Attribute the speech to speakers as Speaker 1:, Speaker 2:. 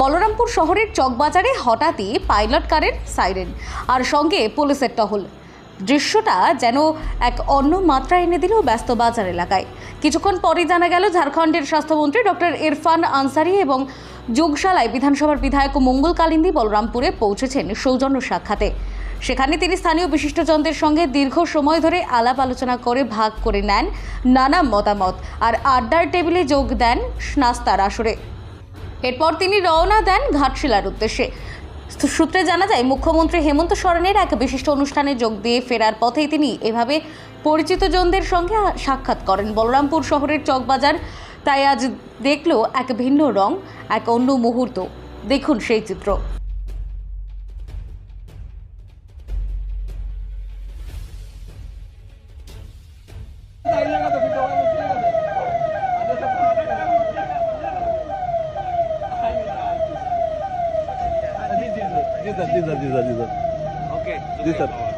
Speaker 1: বলরামপুর শহরের চকবাজারে হঠাৎই পাইলট কারের সাইরেন আর সঙ্গে পুলিশের টহল। দৃশ্যটা যেন এক অন্য মাত্রা এনে দিল ব্যস্ত বাজার এলাকায়। কিছুক্ষণ পরে জানা গেল ঝাড়খণ্ডের স্বাস্থ্যমন্ত্রী ডক্টর ইরফান আনসারি এবং যোগশালায় বিধানসভার বিধায়ক মঙ্গল কালিন্দী বলরামপুরে পৌঁছেছেন সৌজন্য সাক্ষাতে। সেখানে তিনি স্থানীয় বিশিষ্টজনদের সঙ্গে দীর্ঘ সময় ধরে আলাপ আলোচনা করে ভাগ করে নেন নানা মতামত আর আড্ডার টেবিলে যোগ দেন নাস্তার আসরে। এরপর তিনি রওনা দেন ঘাটশিলার উদ্দেশ্যে। সূত্রে জানা যায়, মুখ্যমন্ত্রী হেমন্ত সরেনের এক বিশিষ্ট অনুষ্ঠানে যোগ দিয়ে ফেরার পথেই তিনি এভাবে পরিচিত জনদের সঙ্গে সাক্ষাৎ করেন। বলরামপুর শহরের চকবাজার, তাই আজ দেখল এক ভিন্ন রং, এক অন্য মুহূর্ত। দেখুন সেই চিত্র।
Speaker 2: दिसत दिसत दिसत दिसत.
Speaker 3: ओके
Speaker 2: दिसत.